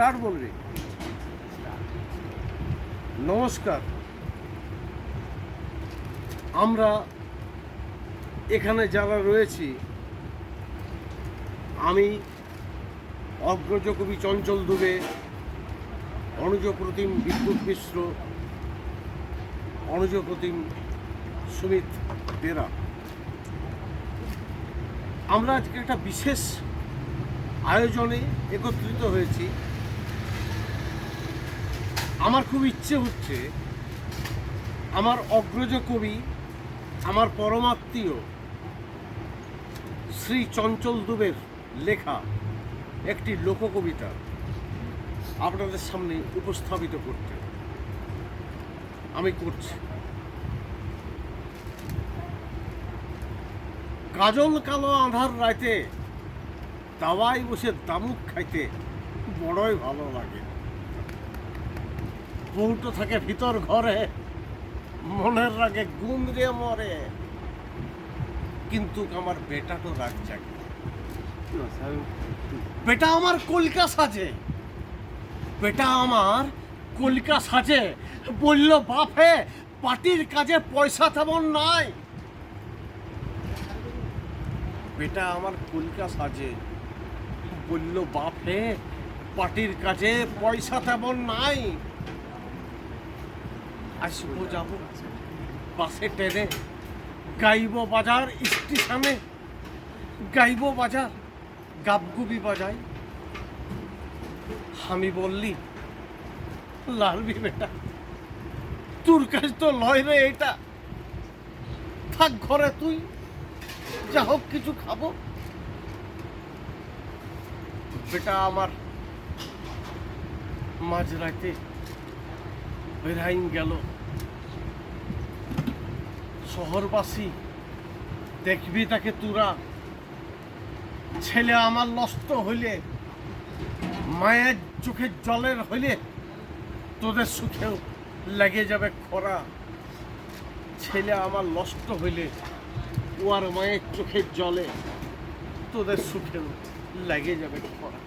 Start বলবি। নমস্কার। আমরা এখানে যারা রয়েছি, আমি অগ্রজ কবি চঞ্চল দুবে, অনুজ প্রতিম বিদ্যুৎ মিশ্র, অনুজ প্রতিম সুমিত বেরা আমরা আজকে একটা বিশেষ আয়োজনে একত্রিত হয়েছি। আমার খুব ইচ্ছে হচ্ছে, আমার অগ্রজ কবি, আমার পরমাত্মীয় শ্রী চঞ্চল দুবের লেখা একটি লোককবিতা আপনাদের সামনে উপস্থাপিত করতে আমি করছি। কাজল কালো আধার রাতে দাওয়ায় বসে দামুক খাইতে বড়ই ভালো লাগে। বউটো থাকে ভিতর ঘরে, মনের রাগে গুমরে মরে। কিন্তু আমার বেটা তো রাগ জাগে। বেটা আমার কলকা সাজে। বেটা আমার কলকা সাজে। বলল, বাপে, পার্টির কাজে পয়সা তেমন নাই। বেটা আমার কলকা সাজে। বলল, বাপে, পার্টির কাজে পয়সা তেমন নাই। আসব যাব। বাসে ট্রেনে গাইব বাজার, স্টেশনে গাইব বাজার, গাবগুবি বাজাই। আমি বললি, লালবি বেটা, তোর কাছ তো লয় রে এটা। থাক ঘরে তুই, যা হোক কিছু খাব। বেটা আমার মাঝরাতে বেরাইন গেল। শহরবাসী, দেখবি তাকে তোরা। ছেলে আমার নষ্ট হইলে, মায়ের চোখের জলের হইলে তোদের সুখেও লেগে যাবে খরা। ছেলে আমার নষ্ট হইলে ও আর মায়ের চোখের জলে, তোদের সুখেও লেগে যাবে খরা।